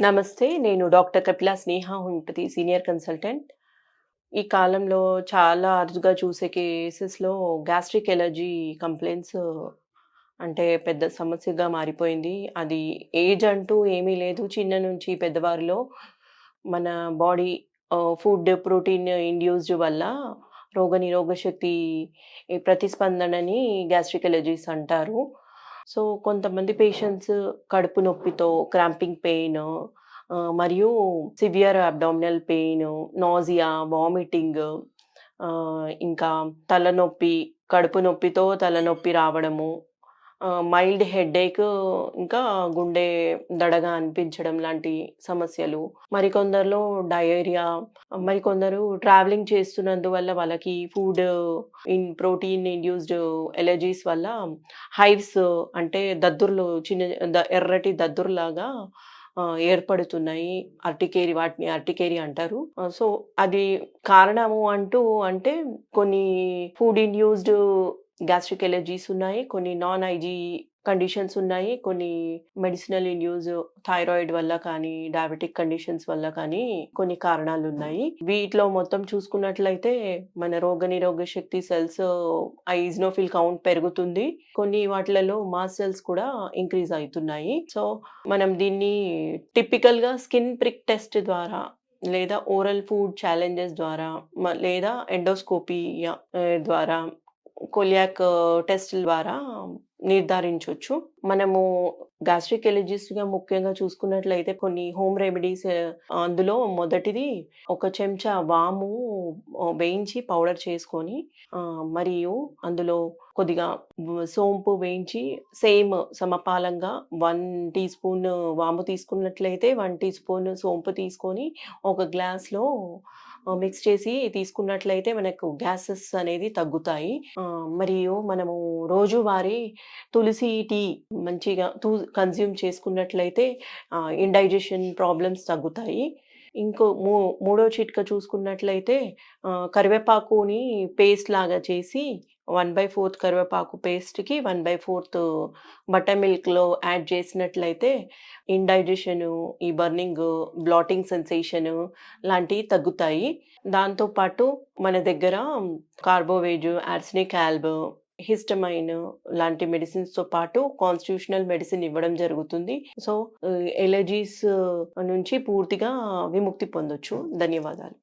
నమస్తే. నేను డాక్టర్ కపిల స్నేహ ఉంటది సీనియర్ కన్సల్టెంట్. ఈ కాలంలో చాలా అరుదుగా చూసే కేసెస్‌లో గ్యాస్ట్రిక్ ఎలర్జీ కంప్లైంట్స్ అంటే పెద్ద సమస్యగా మారిపోయింది. అది ఏజ్ అంటూ ఏమీ లేదు. చిన్న నుంచి పెద్దవారిలో మన బాడీ ఫుడ్ ప్రోటీన్ ఇండ్యూస్డ్ వల్ల రోగనిరోధక శక్తి ప్రతిస్పందనని గ్యాస్ట్రిక్ ఎలర్జీస్ అంటారు. సో, కొంతమంది పేషెంట్స్ కడుపు నొప్పితో క్రాంపింగ్ పెయిన్ మరియు severe abdominal pain, nausea vomiting ఇంకా తలనొప్పి, కడుపు నొప్పితో తలనొప్పి రావడము, మైల్డ్ హెడేక్ ఇంకా గుండె దడగా అనిపించడం లాంటి సమస్యలు. మరికొందరిలో డయేరియా, మరికొందరు ట్రావెలింగ్ చేస్తున్నందువల్ల వాళ్ళకి food in protein induced allergies వల్ల హైవ్స్ అంటే దద్దుర్లు చిన్న ద ఎర్రటి దద్దుర్లాగా ఏర్పడుతున్నాయి. అర్టికేరి వాటిని అర్టికేరి అంటారు. సో, అది కారణము అంటూ అంటే కొన్ని ఫుడ్ ఇండ్యూస్డ్ గ్యాస్ట్రిక్ ఎలర్జీస్ ఉన్నాయి. కొన్ని నాన్ ఐజీ కండిషన్స్ ఉన్నాయి. కొన్ని మెడిసినల్ ఇన్యూస్ థైరాయిడ్ వల్ల కానీ, డయాబెటిక్ కండిషన్స్ వల్ల కానీ కొన్ని కారణాలు ఉన్నాయి వీటిలో మొత్తం చూసుకున్నట్లయితే మన రోగనిరోధక శక్తి సెల్స్ ఐజ్నోఫిల్ కౌంట్ పెరుగుతుంది. కొన్ని వాటిలలో మాస్ సెల్స్ కూడా ఇంక్రీజ్ అవుతున్నాయి సో, మనం దీన్ని టిపికల్‌గా స్కిన్ ప్రిక్ టెస్ట్ ద్వారా లేదా ఓరల్ ఫుడ్ ఛాలెంజెస్ ద్వారా మ లేదా ఎండోస్కోపియా ద్వారా కొలియాక్ uh, టెస్ట్ ద్వారా నిర్ధారించవచ్చు మనము గ్యాస్ట్రిక్ ఎలర్జీస్‌గా ముఖ్యంగా చూసుకున్నట్లయితే కొన్ని హోమ్ రెమెడీస్ అందులో మొదటిది ఒక చెంచా వాము వేయించి పౌడర్ చేసుకొని మరియు అందులో కొద్దిగా సోంపు వేయించి సేమ్ సమపాలంగా వన్ టీ స్పూన్ వాము తీసుకున్నట్లయితే వన్ టీ స్పూన్ సోంపు తీసుకొని ఒక గ్లాస్‌లో మిక్స్ చేసి తీసుకున్నట్లయితే మనకు గ్యాసెస్ అనేది తగ్గుతాయి. మరియు మనము రోజువారీ తులసి టీ మంచిగా తూ కన్జ్యూమ్ చేసుకున్నట్లయితే ఇండైజెషన్ ప్రాబ్లమ్స్ తగ్గుతాయి. ఇంకో మూ మూడో చిట్కా చూసుకున్నట్లయితే కరివేపాకుని పేస్ట్ లాగా చేసి 1/4 కరివేపాకు పేస్ట్‌కి 1/4 బటర్ మిల్క్‌లో యాడ్ చేసినట్లయితే ఇండైజెషను, ఈ బర్నింగ్ బ్లాటింగ్ సెన్సేషన్ లాంటివి తగ్గుతాయి. దాంతో పాటు మన దగ్గర కార్బోవేజ్, యాడ్స్నిక్ ఆల్బ్, హిస్టమైన్ లాంటి మెడిసిన్స్‌తో పాటు కాన్స్టిట్యూషనల్ మెడిసిన్ ఇవ్వడం జరుగుతుంది. సో, ఎలర్జీస్ నుంచి పూర్తిగా విముక్తి పొందొచ్చు. ధన్యవాదాలు.